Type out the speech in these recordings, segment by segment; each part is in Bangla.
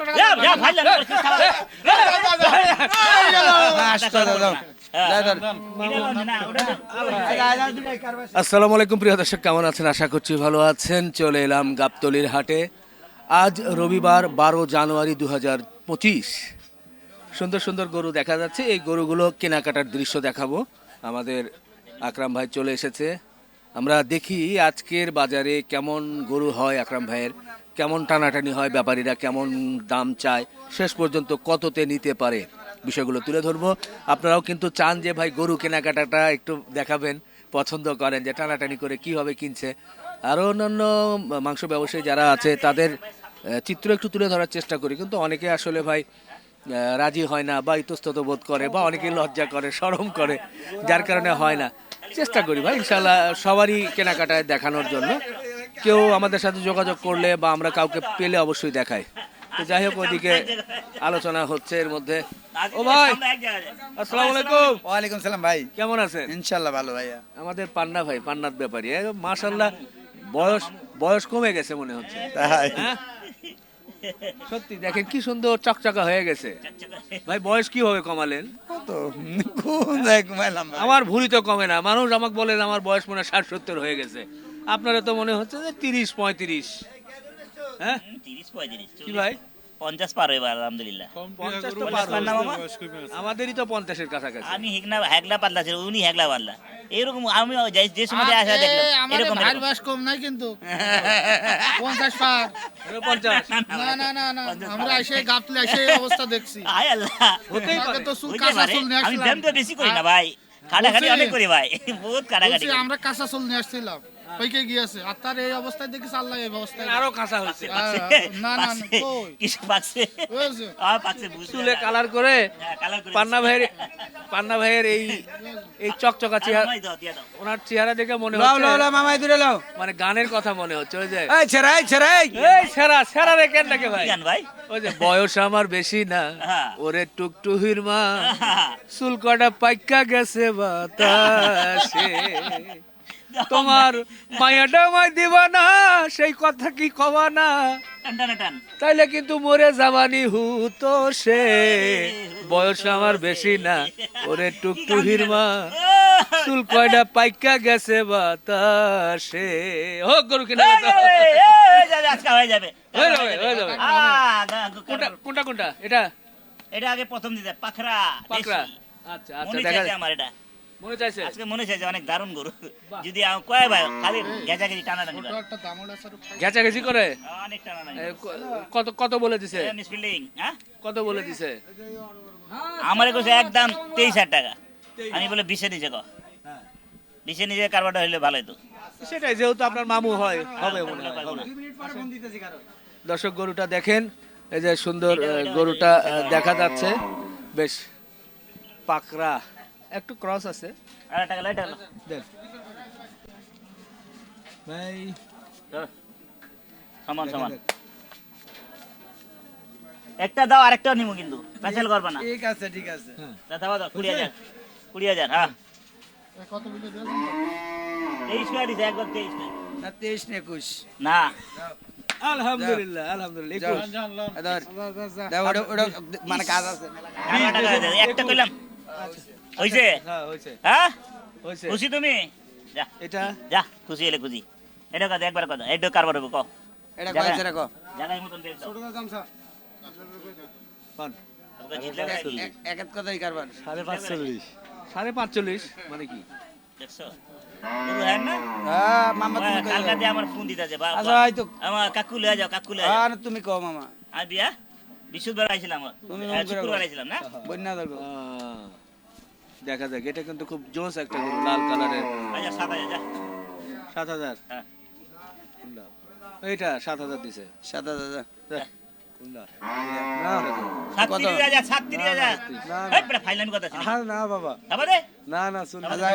পাঁচশো টাকা হ্যাঁ। আসসালামু আলাইকুম প্রিয় দর্শক কেমন আছেন আশা করছি ভালো আছেন চলে এলাম গাবতলির হাটে আজ রবিবার বারো জানুয়ারি দু পঁচিশ সুন্দর সুন্দর গরু দেখা যাচ্ছে এই গরুগুলো কেনাকাটার দৃশ্য দেখাবো আমাদের আকরাম ভাই চলে এসেছে আমরা দেখি আজকের বাজারে কেমন গরু হয় আকরাম ভাইয়ের কেমন টানাটানি হয়, ব্যাপারীরা কেমন দাম চায়, শেষ পর্যন্ত কততে নিতে পারে, বিষয়গুলো তুলে ধরবো। আপনারাও কিন্তু চান যে ভাই গরু কেনাকাটাটা একটু দেখাবেন, পছন্দ করেন, যে টানাটানি করে কীভাবে কিনছে। আরও অন্যান্য মাংস ব্যবসায়ী যারা আছে, তাদের চিত্র একটু তুলে ধরার চেষ্টা করি, কিন্তু অনেকে আসলে ভাই রাজি হয় না বা ইতস্তত বোধ করে বা অনেকে লজ্জা করে, সরম করে, যার কারণে হয় না। চেষ্টা করি ভাই ইনশাল্লাহ সবারই কেনাকাটায় দেখানোর জন্য। কেউ আমাদের সাথে যোগাযোগ করলে বা আমরা কাউকে পেলে অবশ্যই দেখাই। তো যাই হোক ওইদিকে আলোচনা হচ্ছে এর মধ্যে। ও ভাই। আসসালামু আলাইকুম। ওয়ালাইকুম সালাম ভাই। কেমন আছেন? ইনশাল্লাহ ভালো ভাইয়া। আমাদের পান্না ভাই পান্নাত ব্যাপারী। মাশাল্লাহ বয়স বয়স কমে গেছে মনে হচ্ছে। তাই। হ্যাঁ? সত্যি দেখেন কি সুন্দর চকচকা হয়ে গেছে। ভাই বয়স কীভাবে কমালেন? কত? কোন জায়গায় ঘুমাইলাম ভাই? আমার ভুলই তো কমে না। মানুষ আমাকে বলেন আমার বয়স মনে হয় ষাট সত্তর হয়ে গেছে। আপনারা তো মনে হচ্ছে যে তিরিশ পঁয়ত্রিশ। হ্যাঁ? তিরিশ, পঁয়ত্রিশ, কি ভাই? পঞ্চাশ পার হইবার আলহামদুলিল্লাহ। পঞ্চাশ তো পার পার না মামা? আমাদেরই তো পঞ্চাশের কাছাকাছি। আমি হেগনা হেগলা পাল্লা ছিল উনি হেগলা পাল্লা। এরকম আমি যে- যে সময় আসা দেখলাম এরকম ভাইয়ের বয়স কম নাই কিন্তু। পঞ্চাশ পার। পঞ্চাশ। না না না না আমরা এসে গাপলে এসে অবস্থা দেখছি। আয় আল্লাহ। হতেই পারে। তো চুল কাঁচা পারে। চুল নিয়ে আমি ব্যায়াম তো বেশি করি না ভাই। খাটাখাটি অনেক করি ভাই। বহুত খাটাখাটি আমরা কাঁচা চুল নিয়ে আসছিলাম। পৈকে গিয়েছে আর তার এই অবস্থায় দেখি আল্লাহ এই অবস্থায় আরও কাঁচা হয়েছে না না না কই? কিছু পাকছে? পাকছে, চুলে কালার করে হ্যাঁ, কালার করে পান্না ভাইয়ের পান্না ভাইয়ের এই এই চকচকা চেহারা। ওনার চেহারা দেখে মনে লাও লাও লাও মামাই দূরে লাও। মানে গানের কথা মনে হচ্ছে ওই যে এই ছেড়াই ছেড়াই এই। সেরা সেরা রে কেন নাকি ভাই? গান ভাই? ওই যে বয়স আমার বেশি না। হ্যাঁ। ওরে টুকটুহির মা চুল কটা পাইকা গেছে বাতাসে। তোমার মায়াটা মাই দিবা না সেই কথা কি কবা না? তাইলে কিন্তু মরে যাবানি হুতো সে। বয়স আমার বেশি না ওরে টুকটুহির মা চুল কয়টা পাইকা গেছে বাতাসে। হোক গরু কিনা হয়ে যাবে হয়ে যাবে, হয়ে যাবে। কোনটা কোনটা কোনটা? এটা? এটা আগে প্রথম দিতে পাখরা দেশি। আচ্ছা আচ্ছা দেখা আমার এটা। মনে চাইছে? আজকে মনে চাইছে অনেক দারুণ গরু। যদি কয় ভাই খালি গেজা গেজি টানা টানি ছোট একটা দামড়া স্যার ঘেঁচাঘেঁচি করে? অনেক টানা টানি এ, ক- কত কত বলে দিছে? ফিল্ডিং হ্যাঁ? কত বলে দিছে? আমার কাছে একদম তেইশ হাজার টাকা। আমি বলে বিশে নিচে ক। বিশে নিচে কারবারটা হইলে ভালোই তো। সেটাই যেহেতু আপনার মামু হয় হবে মনে হয় দর্শক গরুটা দেখেন এই যে সুন্দর গরুটা দেখা যাচ্ছে। বেশ পাকড়া। একটু ক্রস আছে। আর টাকা লাই টাকা। দেন ভাই। সমান সমান। একটা দাও আরেকটাও নিবো কিন্তু। পেঁচাল করবে না। ঠিক আছে ঠিক আছে। দাও দাও হাজার। হ্যাঁ। কত বিলে দিয়েছেন তেইশ করে দিছে একবার তেইশ করে। না তেইশ না একুশ। না। আলহামদুলিল্লাহ আলহামদুলিল্লাহ। দাও, ওটা- মানে কাজ আছে। হয়ে। একটা কইলাম। হইছে? হ্যাঁ হয়েছে হ্যাঁ? হয়েছে খুশি তুমি? যা। এটা? যা খুশি এলে খুশি। এটা কথা একবার কথা। এটা কারবার হবে ক এটা জায়গায় মতন এক এক কথাই কারবার মানে দেখছ? হ্যাঁ হ্যাঁ তুমি আচ্ছা কও মামা। আর বিয়া? আইছিলাম। শুক্রবার আইছিলাম না? বন্যা দেখা যাক এটা কিন্তু খুব জোস একটা গরু লাল কালারের। আচ্ছা সাত হাজার হ্যাঁ? এইটা সাত হাজার দিছে। সাত হাজার না হাজার না, এই বেটা ফাইলাম কথা ছিল আহ, না বাবা। না না শুন। আচ্ছা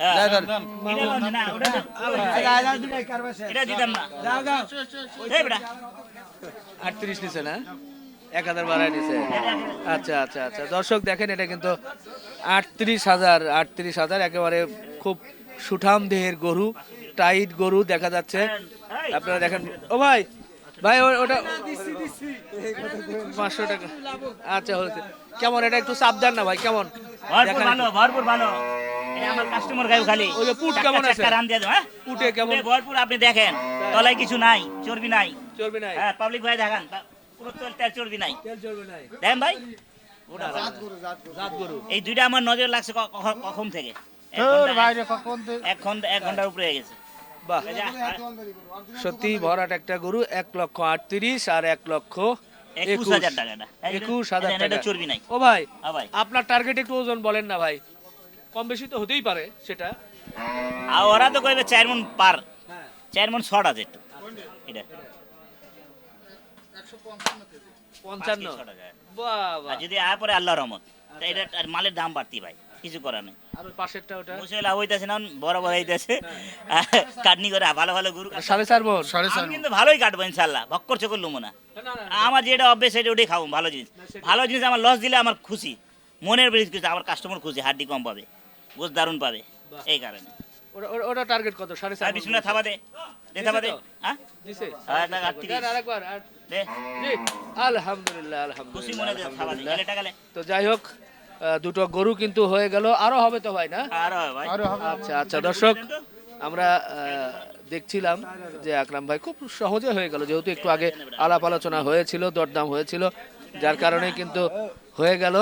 হ্যাঁ। আচ্ছা, আটত্রিশ নিছে না? এক হাজার বাড়ায় নিছে। আচ্ছা আচ্ছা আচ্ছা। দর্শক দেখেন এটা কিন্তু আটত্রিশ হাজার আটত্রিশ হাজার একেবারে খুব সুঠাম দেহের গরু টাইট গরু দেখা যাচ্ছে। আপনারা দেখেন ও ভাই ভাই ওটা পাঁচশো টাকা। আচ্ছা হয়েছে। কেমন এটা একটু সাবধান না ভাই কেমন? ভরপুর ভালো ভরপুর ভালো। আমার কাস্টমার গায়ে খালি। ওই যে পুট কেমন আছে? রান দিয়ে দাও, হ্যাঁ? পুটে কেমন? ভরপুর আপনি দেখেন তলায় কিছু নাই চর্বি নাই। চলবে নাই। হ্যাঁ পাবলিক ভাই দেখান। তা- তেল তেল চর্বি নাই। তেল চলবে নাই। দেখেন ভাই? এই দুইটা আমার নজর লাগছে কখন- থেকে? এক ঘন্টা- ঘণ্টার উপরে হয়ে গেছে। বাহ। সত্যি ভরাট একটা গরু এক লক্ষ আটত্রিশ আর এক লক্ষ একুশ হাজার একুশ হাজার টাকা। চর্বি নাই। ও ভাই হ্যাঁ ভাই। আপনার টার্গেট একটু ওজন বলেন না ভাই। কম বেশি তো হতেই পারে সেটা। আর ওরা তো কইবে চার মন পার। চার মন শর্ট আছে একটু। এটা। পঞ্চান্ন। বাবা যদি আয় পরে আল্লাহ রহমত। এটা আর মালের দাম বাড়তি ভাই কিছু করার নেই। আর ওই পাশেরটা ওটা? হইতেছে না বড় বড় হইতেছে। কাটনি করে ভালো ভালো গরু সাড়ে চার মন। সাড়ে চার কিন্তু ভালোই কাটবো ইনশাল্লাহ ভক্কর চকর লুমো না। আমার যেটা অভ্যেস সেটা ওটাই খাব ভালো জিনিস। ভালো জিনিস আমার লস দিলে আমার খুশি। মনের বেশি খুশি আমার কাস্টমার খুশি হাড্ডি কম পাবে। গোস দারুণ পাবে। এই কারণে। ওটা- টার্গেট কত? সাড়ে চার বিষ্ণু? হ্যাঁ? আরেকবার জি আলহামদুলিল্লাহ তো যাই হোক দুটো গরু কিন্তু হয়ে গেল। আরও হবে তো ভাই না? আচ্ছা আচ্ছা দর্শক আমরা দেখছিলাম যে আকরাম ভাই খুব সহজে হয়ে গেল। যেহেতু একটু আগে আলাপ আলোচনা হয়েছিল দরদাম হয়েছিল যার কারণে কিন্তু হয়ে গেল।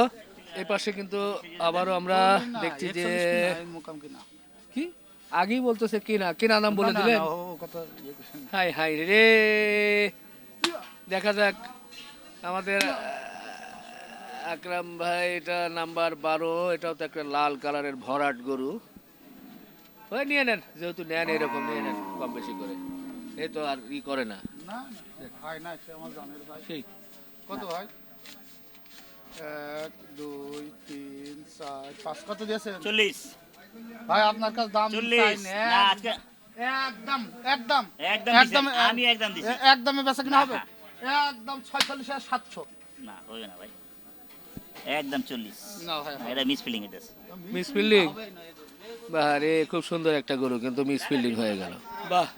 এই পাশে কিন্তু আবারও আমরা দেখছি যে কি? আগেই বলতেছে কিনা কিনা নাম বলে দিলেন? হাই হাই রে। দেখা যাক। আমাদের আকরাম ভাই এটা নাম্বার বারো এটাও তো একটা লাল কালারের ভরাট গরু। ওই নিয়ে নেন যেহেতু নেন এরকম নিয়ে নেন কম বেশি করে। এই তো আর ই করে না। না না, ভাই না সে আমার জানের ভাই। সেই। কত ভাই? এক দুই তিন চার পাঁচ কত দিয়েছেন? চল্লিশ। ভাই আপনার কাছে দাম চল্লিশ। একদম একদম। একদম একদম আমি একদম দিছি। একদমে বেচা কিনা হবে? একদম ছয়চল্লিশ আর সাতশো। না হবে না ভাই। একদম চল্লিশ। না ভাই এটা মিস ফিলিং এটা মিস ফিল্ডিং বাহ খুব সুন্দর একটা গরু কিন্তু মিস ফিল্ডিং হয়ে গেল। বাহ।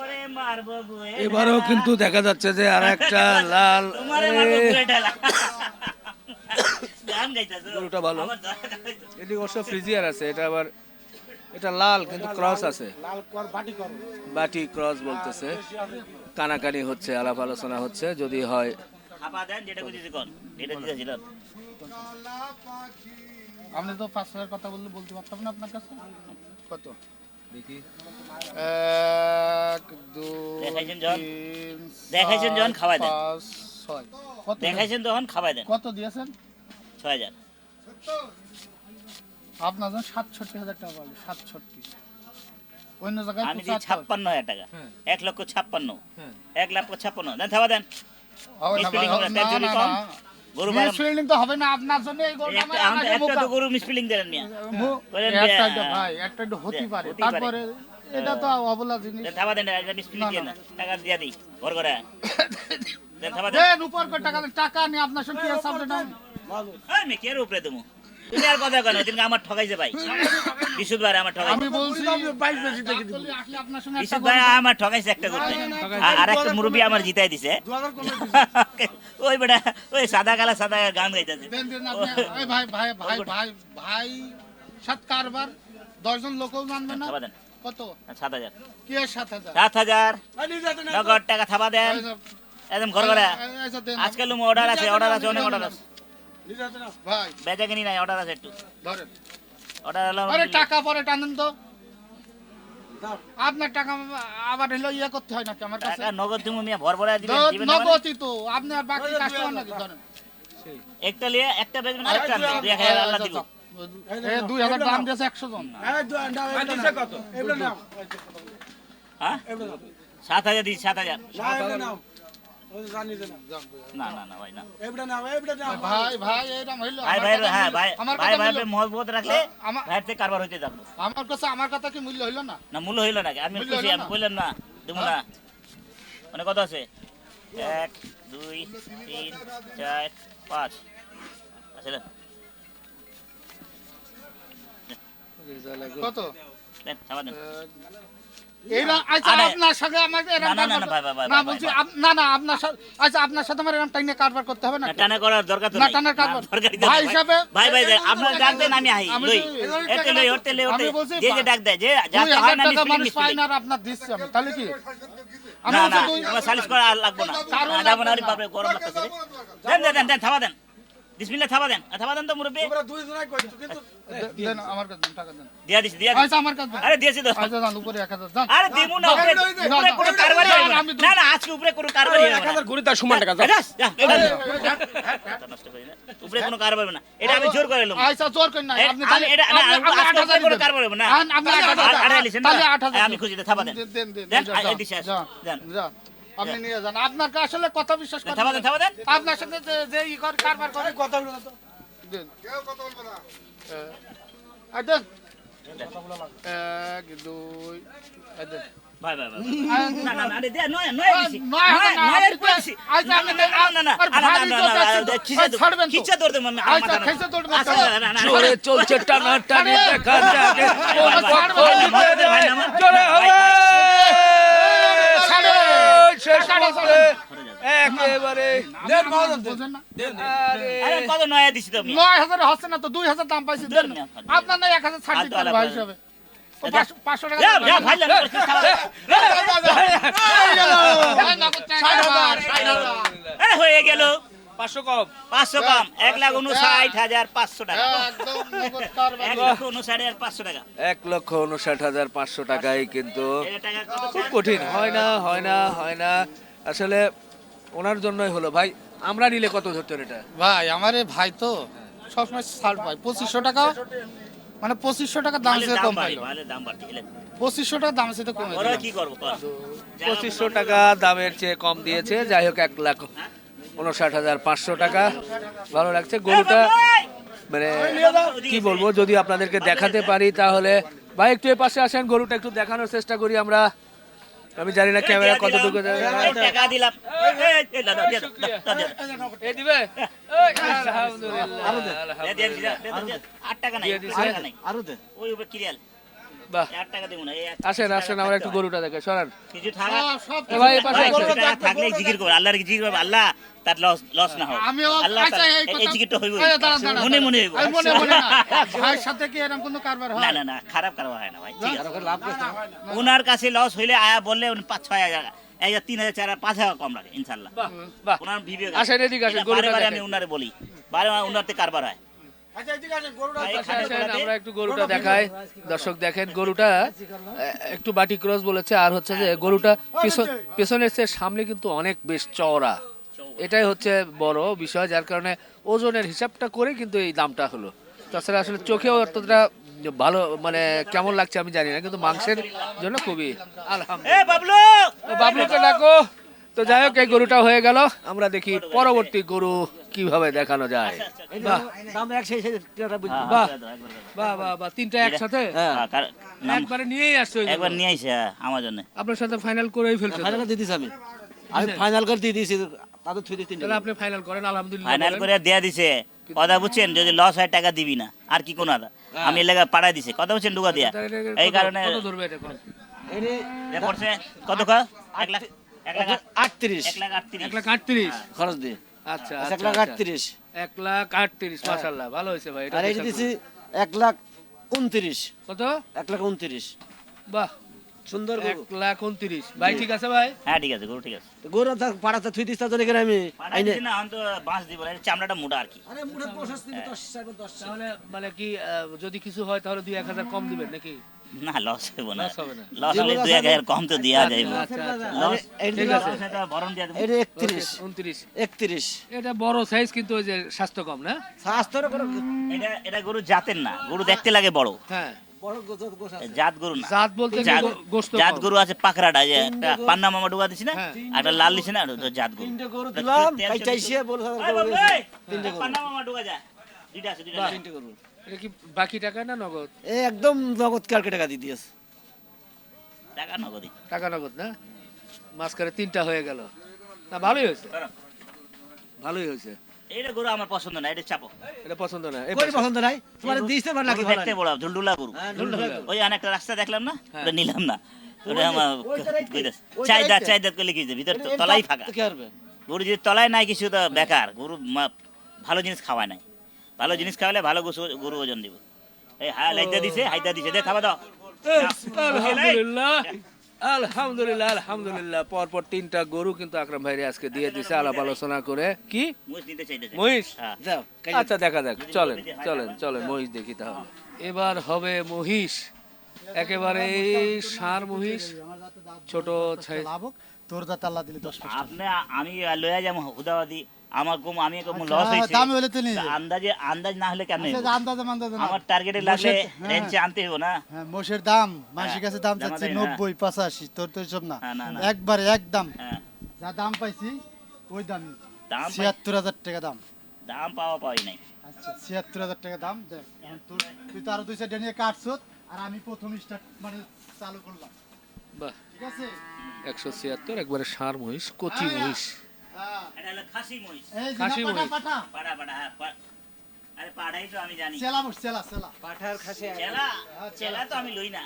ওরে এবারেও কিন্তু দেখা যাচ্ছে যে আর একটা লাল গরুটা ভালো। এদিকে অবশ্য ফ্রিজিয়ার আছে এটা আবার এটা লাল কিন্তু ক্রস আছে। বাটি ক্রস বলতেছে। কানাকানি হচ্ছে আলাপ আলোচনা হচ্ছে যদি হয়। আপনি তো পাঁচ হাজার কথা বললে বলতে পারতাম না আপনার কাছে। কত? দেখি। এক দুই দেখাইছেন যখন? দেখাইছেন খাওয়াই দেন। ছয়। তখন খাবাই দেন। কত দিয়েছেন? ছয় হাজার। আপনার জন্য সাতষট্টি হাজার টাকা পাবে সাতষট্টি। অন্য জায়গায় আমি দিই ছাপ্পান্ন হাজার টাকা। হ্যাঁ। এক লক্ষ ছাপ্পান্ন। হ্যাঁ। এক লক্ষ ছাপ্পান্ন দেন থাবা দেন। মিসফিলিং তো হবে না আপনার জন্য এই গরুটা একটা আমার আমাদের আগে একটা তো গরু মিসফিলিং দিলেন মিয়া। একটা ভাই একটা একটু হতে পারে। তারপরে এটা তো অবলা জিনিস। থাবা দেন এটা মিসফিলিং দিয়ে না। টাকা দিয়ে দিই ভর করে দেন থাবা দেন। দেন উপর করে টাকা নিয়ে আপনার সঙ্গে কি এই উপরে দেবো? তুমি আর কথা কেন আমার ঠকাইছে ভাই। বিশুদ্ধ আমার ঠকাইছে। আমি বলছি ভাই আমার ঠকাইছে একটা করতে। আর- আর একটা মুরব্বী আমার জিতাই দিছে। ওই বেটা ওই সাদা কালা সাদা গান গাইতেছে। ভাই ভাই ভাই ভাই ভাই সাত কারবার দশজন লোকও জানবে না। কত? সাত হাজার। কি সাত হাজার? সাত হাজার। নগদ টাকা থাবা দেন। একদম ঘর দেন আজকাল অর্ডার আছে অর্ডার আছে অনেক অর্ডার আছে। ভাই। বেচা নাই অর্ডার আছে একটু। ধরেন। অর্ডার হলো আরে টাকা পরে টানেন তো। আপনার টাকা আবার হলো ইয়ে করতে হয় নাকি আমার কাছে? টাকা নগদ তুমি মিয়া ভর দিবেন দিবেন মানে? নগদই তো। আপনি আর বাকি কাস্টমার নাকি? ধরেন। একটা লিয়ে একটা বেচবেন আরেকটা আনবেন দুই এক হাজার আল্লাহ দিব। এ দুই হাজার দাম দিয়েছে একশো জন। হ্যাঁ? সাত হাজার দিচ্ছি সাত হাজার। না না না ভাই না। ভাই ভাই এরকম হইল। ভাই ভাই কথা হ্যাঁ মূল্য- ভাই আমার ভাই কথা ভাই মহব্বত রাখলে ভাইয়ের থেকে কারবার হইতে থাকব আমার কাছে আমার কথা কি মূল্য হইল না? না মূল্য হইল নাকি আমি খুশি আমি না? বললাম না দেবো না। মানে কত আছে? এক দুই তিন চার পাঁচ। আছে কত? দেন, থাবা দেন। এক, এইরা আচ্ছা আরে- আপনার সাথে আমার না, না, না, কারবার- ভাই, ভাই, ভাই, না ভাই, বলছি না না আপনার সাথে আচ্ছা আপনার সাথে আমার এরকম টাইনে কারবার করতে হবে না না, টানা করার দরকার না, নাই। কারবার। না, দরকারই তো ভাই হিসাবে- ভাই ভাই ভাই, আপনার ডাক দেন আমি আহি লই। এতে লই ওতে লই ওতে যে যে ডাক দেয় যে যাতে হয় না টাকা মিসপ্লেন মানুষ পায় মিসপ্লেন না আপনার দিচ্ছি আমি তাহলে কি? আমি না বলছি না দুই- আমার সালিশ করা আর না। যাব না আরে লাগবে না। বাপরে গরম লাগতেছে দেন দেন দেন দেন থাবা দেন। বিসমিল্লাহ থাবা দেন। থাবা দেন তো মুরব্বি। দেন আমার কাছে টাকা দেন। দিয়া দিছি দিয়া দিছি। আচ্ছা আমার কাছে আরে দিয়েছি তো। আচ্ছা যান উপরে এক হাজার আরে দিমু না উপরে উপরে কোনো কারবারই না। আমি না না আজকে উপরে কোনো কারবারই হবে ঘুরি তার সমান টাকা যা, যা, যা, যা, যা। মাথা নষ্ট করি না। উপরে কোনো কারবার না। এটা আমি জোর করে এলাম আচ্ছা জোর করেন না। আপনি তাহলে এটা- না, আপনি- আপনি আজকে উপরে কোনো কারবার না। আপনি? তাহলে আমি দেন। খুশি, থাবা দেন। দেন, দেন, দেন, দেন, যান, আপনি নিয়ে যান আপনাকে আসলে কথা বিশ্বাস। আপনার সাথে যে- ই করে কারবার করে কথা দেন এক দুই না, আরে। আচ্ছা, আচ্ছা, আচ্ছা, চলছে টানা টানি দেখা যাকে কোন ভাই, ভাই, পক্ষ ভাই, জিতে ভাই, যায়। ভাই, ভাই, জোরে ভাই, হবে ছাড়ে। শেষ করতে একেবারে বুঝেন না? আরে আরে কত নয়া দিছি তো আমি নয় হচ্ছে না তো দুই হাজার দাম পাইছি দেন আপনার না এক হাজার ছাড় দিতে হবে ভাই। হিসাবে পাঁচশো- টাকা দেন। দেন। হয়ে গেল পাঁচশো কম। পাঁচশো কম। এক লাখ উনষাট হাজার পাঁচশো টাকা। একদম নগদ কারবার। এক লক্ষ উনষাট হাজার পাঁচশো টাকা। এক লক্ষ উনষাট হাজার পাঁচশো টাকায় কিন্তু এই টাকা কত খুব কঠিন। হয় না হয় না হয় না। আসলে ওনার জন্যই হলো। ভাই আমরা নিলে কত ধরতেন এটা? ভাই আমার ভাই তো সবসময় ছাড় পাই পঁচিশশো টাকা? মানে পঁচিশশো টাকা দাম কম। পঁচিশশো টাকা দাম সে কমে কি করব পঁচিশশো টাকা দামের চেয়ে কম দিয়েছে। যাই হোক এক লাখ উনষাট হাজার পাঁচশো টাকা। ভালো লাগছে। গরুটা মানে কি বলব যদি আপনাদেরকে দেখাতে পারি তাহলে। ভাই একটু এ পাশে আসেন গরুটা একটু দেখানোর চেষ্টা করি আমরা। আমি জানি না ক্যামেরা কতটুকু আলহামদুলিল্লাহ, বাহ। টাকা দেবো না আসেন আসেন আমরা একটু গরুটা দেখে সরান। কিছু ভাই, পাশে থাকলে জিকির করবে আল্লাহর জিকির করবে আল্লাহ তার লস লস না হোক। আমিও আল্লাহ আচ্ছা এই এই- এই জিকিরটা হইব এই মনে মনে হইব। মনে মনে ভাইয়ের সাথে কি এরকম কোনো কারবার হয়? না না খারাপ কারও হয় না ভাই ঠিক আছে। ওনার কাছে লস হইলে আয়া বললে উনি পাঁচ ছয় হাজার হাজার তিন হাজার চার পাঁচ হাজার কম লাগে ইনশাল্লাহ ওনার বিবেক আসেন, এদিকে আসেন, বারে বারে আমি ওনারে বলি বারে বারে ওনারতে কারবার হয়। আমরা একটু গরুটা দেখাই। দর্শক দেখেন গরুটা একটু বাটি ক্রস বলেছে আর হচ্ছে যে গরুটা পিছন পেছনের চেয়ে সামনে কিন্তু অনেক বেশ চওড়া। এটাই হচ্ছে বড় বিষয় যার কারণে ওজনের হিসাবটা করে কিন্তু এই দামটা হলো। তাছাড়া আসলে চোখেও অতটা ভালো মানে কেমন লাগছে আমি জানি না কিন্তু মাংসের জন্য খুবই আলহামদুলিল্লাহ। তো বাবলুকে ডাকো। তো যাই হোক এই গরুটা হয়ে গেল। আমরা দেখি পরবর্তী গরু। কীভাবে দেখানো যায়? বাহ। বাহ বাহ বাহ বাহ তিনটা একসাথে? হ্যাঁ, কার- নাম- একবারে নিয়েই আসছে একবার নিয়ে আইসে হ্যাঁ, আমার জন্য আপনার সাথে ফাইনাল করেই ফেলছে ফাইনাল দিয়ে আমি। আমি ফাইনাল করে দিয়ে দিয়েছি তাদের থুই দিয়ে তাহলে আপনি ফাইনাল করেন আলহামদুলিল্লাহ ফাইনাল করে দেয়া দিছে। কথা বুঝছেন? যদি লস হয় টাকা দিবি না। আর কি কোন আদা? আমি এলাকা পাঠাই দিছে। কথা বুঝছেন? ঢুকা দিয়া। এই কারণে কত ধরবে এটা কোন? কত কয় এক লাখ এক লাখ আট- আটত্রিশ। এক লাখ আটত্রিশ। এক লাখ আটত্রিশ। খরচ দিয়ে। আচ্ছা এক আচ্ছা, লাখ আচ্ছা। আটত্রিশ। এক লাখ আটত্রিশ মাশাল্লাহ ভালো হয়েছে ভাই আর এই যে এক লাখ উনত্রিশ। কত? এক লাখ উনত্রিশ। বাহ। সুন্দর এক লাখ উনত্রিশ। ভাই ঠিক আছে ভাই? হ্যাঁ ঠিক আছে গরু ঠিক আছে। গরু পাড়াতে থুই দিস তাদের এখানে আমি আইনে না আমি তো বাঁশ দিব চামড়াটা মোটা আর কি। তাহলে মানে কি আহ, যদি কিছু হয় তাহলে দুই এক হাজার কম দিবেন নাকি? না লস হইব না। লস হলে দুই এক হাজার কম তো দেওয়া যাইব। আচ্ছা আচ্ছা। দেবো এটা একত্রিশ। উনত্রিশ। একত্রিশ। এটা বড় সাইজ কিন্তু ওই যে স্বাস্থ্য কম না? স্বাস্থ্যের করে এটা এটা গরু জাতের না। গরু দেখতে লাগে বড়। হ্যাঁ। জাত গরু না। জাত বলতে জাত- গো- গোশত জাত কম? গরু আছে পাকড়াটা যে একটা পান্না মামা ঢুকা দিছি না? হ্যাঁ। একটা লাল দিছি না? জাত গরু। তিনটে গরু দিলাম চাইছে বলে পান্না মামা দুইটা আছে দুইটা তিনটে গরু। এটা কি বাকি টাকা না নগদ? এই একদম নগদ কালকে টাকা দিয়ে দিয়েছে। টাকা নগদি টাকা নগদ না? মাঝখানে তিনটা হয়ে গেল। না ভালোই হয়েছে। ভালোই হয়েছে। এইটা গরু আমার পছন্দ না এটা চাপো। এটা পছন্দ না এই গরু পছন্দ নাই? তোমার ভালো লাগে দেখতে বড় ঝুলডুলা গরু। হ্যাঁ, গরু। ওই অনেকটা রাস্তা দেখলাম না? হ্যাঁ। ওটা নিলাম না। ওটা আমার কইতাছে। চাই দাঁত চাই দাঁত করলে কি হইছে? ভিতর তো তলাই ফাঁকা। কি করবে গরু যদি তলায় নাই কিছু তো বেকার। গরু ভালো জিনিস খাওয়ায় নাই। ভালো জিনিস খাওয়ালে ভালো গরু ওজন দিব। এই দিছে হাইটা দিছে দে খাবা দাও। আলহামদুলিল্লাহ আলহামদুলিল্লাহ আলহামদুলিল্লাহ পরপর তিনটা গরু কিন্তু আকরাম ভাইরে আজকে দিয়ে দিছে আলাপ আলোচনা করে। কি? মহিষ হ্যাঁ। আচ্ছা দেখা যাক চলেন চলেন চলেন মহিষ দেখি তাহলে। এবার হবে মহিষ। একেবারে সার মহিষ ছোট তোর দাঁত আল্লাহ দিলে দশ আপনি আমি লয়া যাব হুদাবাদি। আমার কম আমি কম আচ্ছা, লস দামি হলে তো আন্দাজে আন্দাজ না হলে কেমন আচ্ছা, আন্দাজে আমার টার্গেটে লাগলে হ্যাঁ। আনতে হইব না। হ্যাঁ, মোষের দাম মানুষের কাছে দাম দাম চাচ্ছি দেয় না। নব্বই পঁচাশি তোর তো সব না। হ্যাঁ। একবারে একদম হ্যাঁ। যা দাম পাইছি ওই দামই। দাম পাই- ছিয়াত্তর হাজার টাকা দাম। দাম পাওয়া পাই নাই। আচ্ছা ছিয়াত্তর হাজার টাকা দাম দেখ এখন তোর তুই তো আরও দুই সাইডে নিয়ে কাটছত আর আমি প্রথম স্টার্ট মানে চালু করলাম। বাহ। ঠিক আছে? একশো ছিয়াত্তর একবারে সার মহিষ কচি মহিষ। হ্যাঁ। এটা হলো খাসি মহিষ খাসি না, পাঠা, মহিষ। পাঠা। পাড়া পাড়া হ্যাঁ আরে পাড়াই তো আমি জানি চেলা মোষ, চেলা, চেলা। পাঠার খাসি চেলা চেলা তো আমি লই না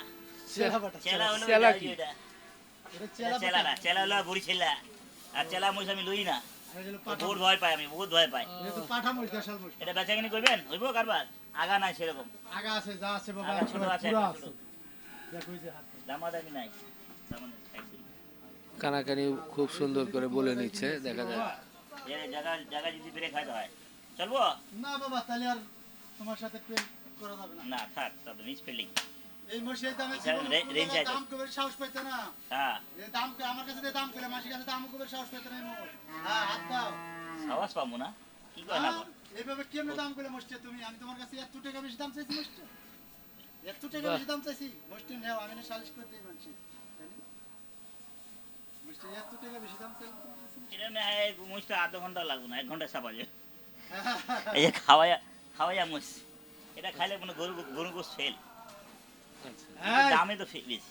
চেলা পাঠা, চেলা চেলা। হলো চেলা কি? এটা চেলা না চেলা হলো বুড়ি ছেলা আর চেলা মহিষ আমি লই না আর এটা হলো পাঠা। বহুত ভয় পাই আমি বহুত ভয় পাই এটা পাঠা দেশাল। এটা বেচাকিনি করবেন হইব কারবার আগা নাই সেরকম আগা আছে, যা আছে বাবা, ছোট আছে। দেখ যে হাতে। দামাদামি নাই দামাদামি। কানাকানি খুব সুন্দর করে বলে নিচ্ছে দেখা যায় এর জায়গা জায়গা যদি ব্রেক হয় হয় চলবো না বাবা, তাহলে আর তোমার সাথে প্রেম করা যাবে না। না থাক তবে মিস ফিল্ডিং এই মোষের দামে এখানে জীবনে রে- কোনো রেঞ্জ আছে। দাম কবে সাহস পাইতে না। হ্যাঁ এই দাম আমার কাছে দাম করে, মাসির কাছে দাম কবে সাহস পাইতে না হ্যাঁ, হাত দাও। আওয়াজ পাবো না কি করে না এইভাবে কেমনে দাম করে তুমি? আমি তোমার কাছে এত টাকা বেশি দাম চাইছি মোষটা? এত টাকা বেশি দাম চাইছি? মোষটা নেও, আমি না সালিশ করে দিই মানুষে। তাই না? মোষটা এত টাকা বেশি দাম চাইলে তোমার কাছে? এটা না মুসটা আধ ঘণ্টা লাগবে না এক ঘণ্টা চাপা যাবে এই যে খাওয়াইয়া খাওয়াইয়া মুস এটা খাইলে কোনো গরু গরু গোস ফেল। দামে তো ফে- বেশি।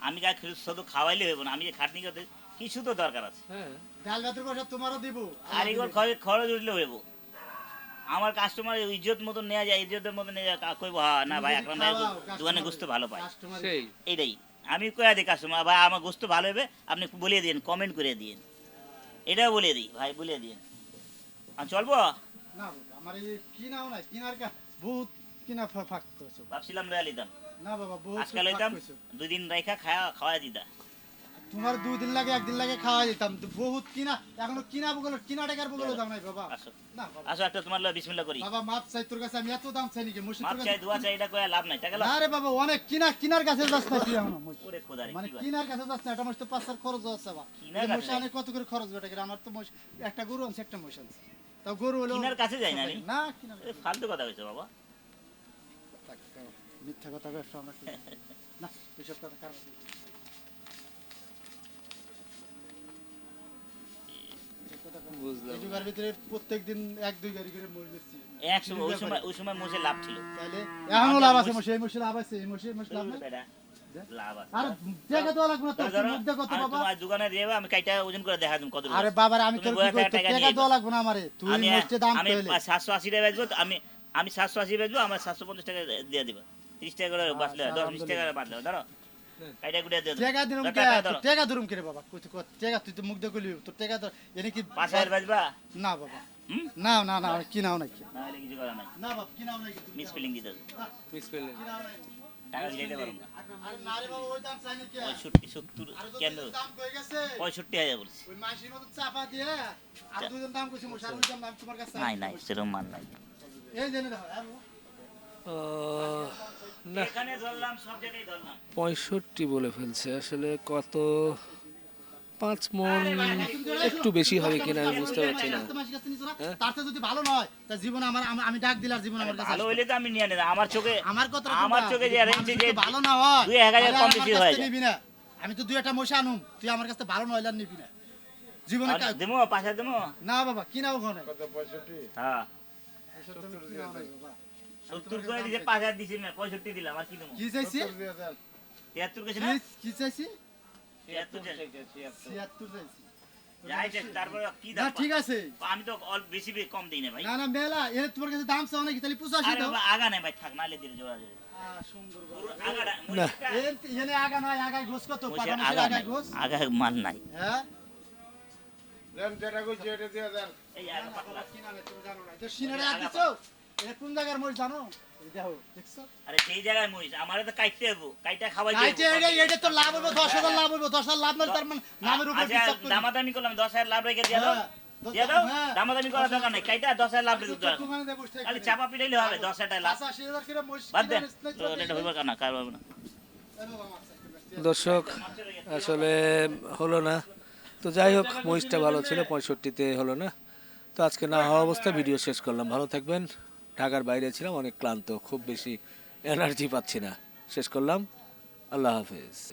আমি কা শুধু খাওয়াইলে হইব না আমি যে খাটনি করতে কিছু তো দরকার আছে। হ্যাঁ। ডাল ভাতের পয়সা তোমারও দিব। আর এগুলো খরচ উঠলে হইব। আমার কাস্টমার ইজ্জত মতো নেওয়া যায় ইজ্জতের মতো নেওয়া যায় কা- কইবো হ্যাঁ না ভাই আকরাম ভাই দোকানে গোস্ত ভালো পায়। এইটাই আমি কয়ে দিই কাস্টমার ভাই আমার গোস্ত ভালো হবে আপনি বলে দিন কমেন্ট করে দিন। এটাও বলে দিই ভাই বলে দিন। আর চলবো? না আমার এই কিনাও নাই, কিনার কা- বহুত কিনা ফাক করছ। ভাবছিলাম লয়া লিতাম না বাবা, বহুত আজকাল লইতাম দুই দিন রেখা খাওয়া খাওয়া দিতা। তোমার দুই দিন লাগে একদিন লাগে খাওয়া দিতাম তো বহুত কিনা এখনও কিনা বগলো কিনা টাকার বগলো দাম নাই বাবা। আসো। না আসো একটা তোমার লয়া বিসমিল্লাহ করি। বাবা মাপ চাই তোর কাছে আমি এত দাম চাই নাকি? মুর্শিদ মাপ চাই দোয়া চাই এটা কয়ে লাভ নাই টাকা না বাবা অনেক কিনা কিনার কাছে যাস না তুই এখনও। ওরে খোদারে মানে কিনার কাছে যাস না এটা মোষ তো পাঁচ হাজার খরচ আছে বা কিনার কাছে অনেক কত করে খরচ বেটা করে আমার তো একটা গরু আছে একটা মোষ আনছে। তাও গরু হলো কিনার কাছে যাই না না কিনার ফালতু কথা হয়েছে বাবা। মিথ্যা কথা ব্যবসা আমরা না। না এসব কথা কারণ বুঝলাম। এই ভিতরে প্রত্যেক এক দুই গাড়ি করে মোষ বেচছি এক সময় ওই সময় ওই সময় মোষে লাভ ছিল। তাহলে এখনও লাভ আছে মোষে এই মোষে লাভ আছে এই মোষে মোষ লাভ নাই? বেটা, লাভ আছে। আর জায়গা দেওয়া লাগবে না তো ধরো, তুই ধরো, মুখ দেখো তো আমি বাবার তোর টাকা দেওয়া লাগবে না আমারে। তুই দাম সাতশো আশি টাকা বেচবো আমি আমি সাতশো আশি বেচবো আমার সাতশো পঞ্চাশ টাকা দিয়ে দিবা। ত্রিশ টাকা করে বাঁচলে আচ্ছা, বিশ টাকা বাদ দাও ধরো। কাইটা গুড়ে দিয়ে টাকা দিরুম কে? টাকা দিরুম কে বাবা? কই কত টাকা তুই তো মুখ দেখলি তোর টাকা তো এনে কি পাঁচ হাজার না বাবা। হুম? না না না কি নাও নাকি না হলে কিছু করা নাই। না বাবা কি নাও নাকি মিস ফিলিং দিতে মিস কি নাকি টাকা দিতে পারব না। আরে না রে বাবা ওই দাম চাই নাকি পঁয়ষট্টি সত্তর আর কেন? দাম কই গেছে? পঁয়ষট্টি হাজার বলছি। ওই মাসির মতো চাপা দিয়ে আর দুজন দাম কইছে মোষ দাম তোমার কাছে নাই নাই সেরকম মান নাই। এই জেনে দেখো আর। আহ, না। এখানে ধরলাম সব জায়গায় ধরলাম। পঁয়ষট্টি বলে ফেলছে। আসলে কত? পাঁচ মন একটু বেশি হবে কিনা আমি বুঝতে পারছি না। হ্যাঁ? তার থেকে যদি ভালো নয় তা জীবন আমার আমি- ডাক দিলার জীবন আমার কাছে ভালো হইলে তো আমি নিয়ে নিলাম আমার চোখে আমার কথা আমার চোখে যে রেঞ্জে যে ভালো না হয় কম বেশি হয়ে। নিবি না। আমি তো দুই একটা মশা আনুম তুই আমার কাছে ভালো নয় আর নিবি না। জীবনে পাশে দেবো না বাবা কি নাও ওখানে হ্যাঁ। সত্তর করে দিছে পাঁচ হাজার দিছি না পঁয়ষট্টি দিলাম আর কি দেবো? কি চাইছি? তিয়াত্তর কেছে না কি- কি চাইছি? তিয়াত্তর চাইছি। চাইছি কি ঠিক আছে। আমি তো বেশি কম দিই না ভাই। না না মেলা এর তোমার কাছে দাম চাও নাকি? তাহলে পঁচাশি দাও। আগা নেই ভাই থাক নালে দিলে জোড়া জোড়া। আগায় মান নাই। হ্যাঁ? যেটা কইছি এটা দিয়ে দেন। এই আগা পাতলা। কিনা নেই, তুমি জানো না। এটা সিনারে দিছো? এটা কোন জায়গার মহিষ জানো? দেখো, দেখছ? আরে সেই জায়গায় মহিষ আমারে তো কাটতে হব কাইটা খাওয়াই কাইটে এটা- এটা তো লাভ হইবো, দশ লাভ হইবো, দশ লাভ নয়, তার মানে নামের উপর আচ্ছা দামাদামি করলাম দশ হাজার লাভ রেখে দিয়ে দাও। দাও। দামাদামি করার দরকার নেই কাইটা দশ হাজার লাভ রেখে দাও। ঘুমানো দিয়ে বসে থাকবে। খালি চাপা পিটাইলে হবে দশ হাজার টাকা লাভ পঁচাশি হাজার করে বাদ দেন তো, এটা হইবার কানা? কার হবে না? এই বাবা, মাছ আছে। দর্শক আসলে হলো না। তো যাই হোক মহিষটা ভালো ছিল পঁয়ষট্টিতে হলো না। তো আজকে না হওয়া অবস্থা ভিডিও শেষ করলাম। ভালো থাকবেন। ঢাকার বাইরে ছিলাম অনেক ক্লান্ত খুব বেশি এনার্জি পাচ্ছি না। শেষ করলাম। আল্লাহ হাফেজ।